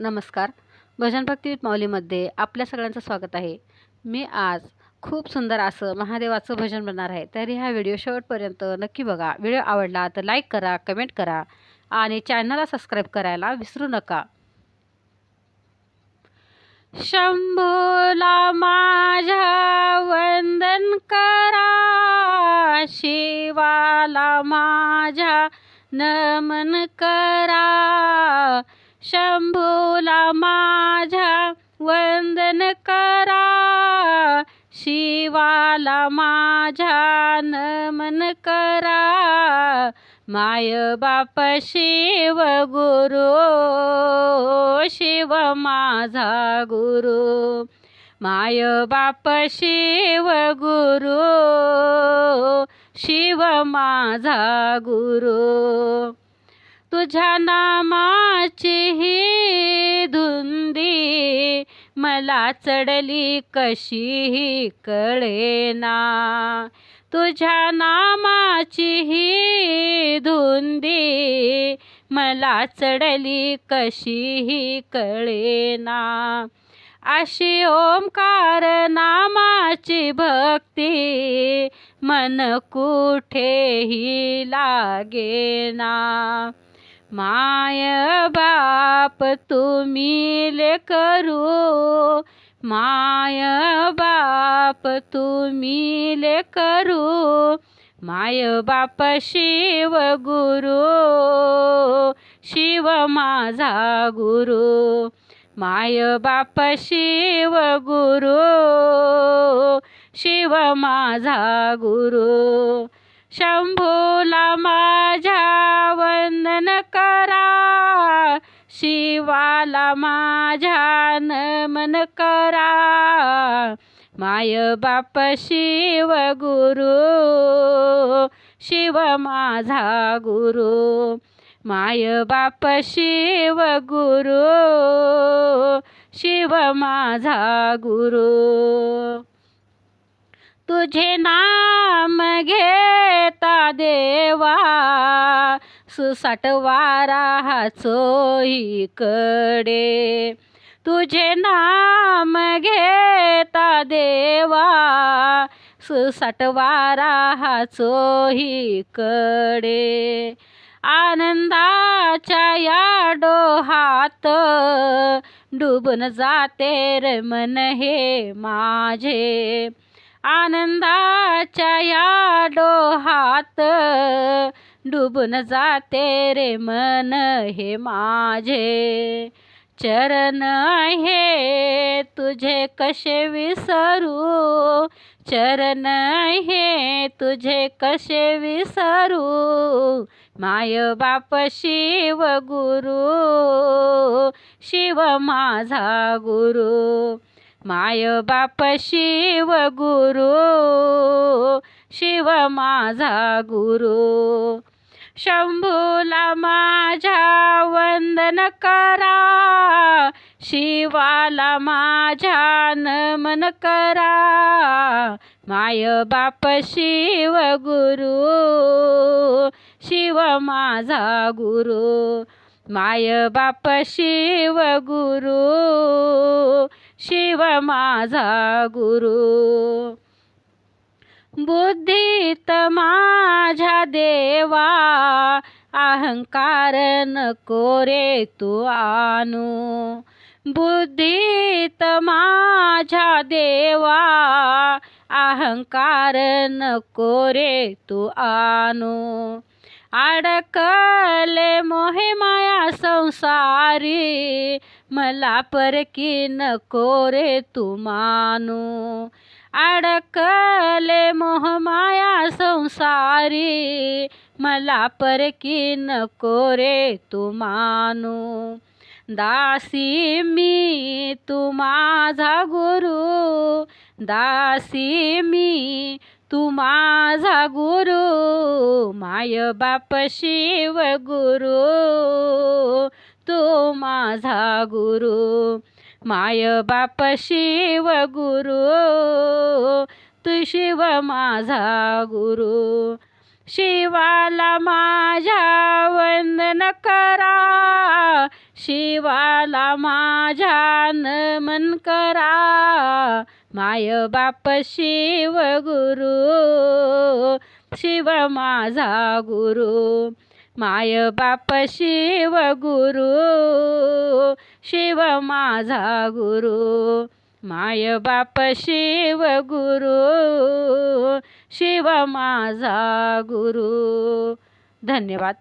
नमस्कार. भजन भक्ती विथ माऊलीमध्ये आपल्या सगळ्यांचं स्वागत आहे. मी आज खूप सुंदर असं महादेवाचं भजन बनणार आहे. तरी हा व्हिडिओ शेवटपर्यंत नक्की बघा. व्हिडिओ आवडला तर लाईक करा कमेंट करा आणि चॅनलला सबस्क्राईब करायला विसरू नका. शंभूला माझ्या वंदन करा. शिवाला माझ्या नमन करा. शंभूला माझ्या वंदन करा. शिवाला माझ्या नमन करा. माय बाप शिव गुरु शिव माझा गुरु. माय बाप शिव गुरु शिव माझा गुरु. तुझ्या नामाची ही धुंदी मला चढली कशी कळेना. तुझ्या नामाची ही धुंदी मला चढली कशी कळेना. अशी ओंकार नामाची भक्ती मन कुठेही लागेना. माय बाप तुम्ही लेकरू माय बाप तुम्ही ले करू माय बाप शिव गुरु. शिव माझा गुरु. माय बाप शिव गुरु. शिव माझा गुरु. शंभूला माझ्या जीवाला माझ्या मन करा. माय बाप शिव गुरु शिव माझा गुरु. माय बाप शिव गुरु शिव माझा गुरु. तुझे नाम घेता देवा. साठवारा हा चोहीकडे तुझे नाम घेता देवा सुसाटवारा हा चोहीकडे आनंदाच्या या डोहात डुबून जाते रे मन हे माझे. आनंदाच्या या डोहात डुबून जाते रे मन हे माझे. चरण हे तुझे कसे विसरू? चरण हे तुझे कसे विसरू? माय बाप शिव गुरु शिव माझा गुरु. माय बाप शिव गुरु शिव माझा गुरु. शंभूला माझ्या वंदन करा. शिवाला माझ्या नमन करा. माय बाप शिव गुरु शिव माझा गुरु. माय बाप शिव गुरु शिव माझा गुरु. बुद्धीत माझ्या देवा अहंकार नको रे तू आणू. बुद्धीत माझ्या देवा अहंकार नको रे तू आणू. अडकले मोहे माया संसारी मला परकी नको रे तू मानू. अडकले मोहमाया संसारी. मला परकी नको रे तू मानू. दासी मी तू माझा गुरु. दासी मी तू माझा गुरु. माय बाप शिव गुरु. तू माझा गुरु. माय बाप शिव गुरु तू शिव माझा गुरु. शिवाला माझ्या वंदन करा शिवाला माझ्या नमन करा. माय बाप शिव गुरु शिव माझा गुरु. माय बाप शिव गुरु शिव माझा गुरु. माय बाप शिव गुरु शिव माझा गुरु. धन्यवाद.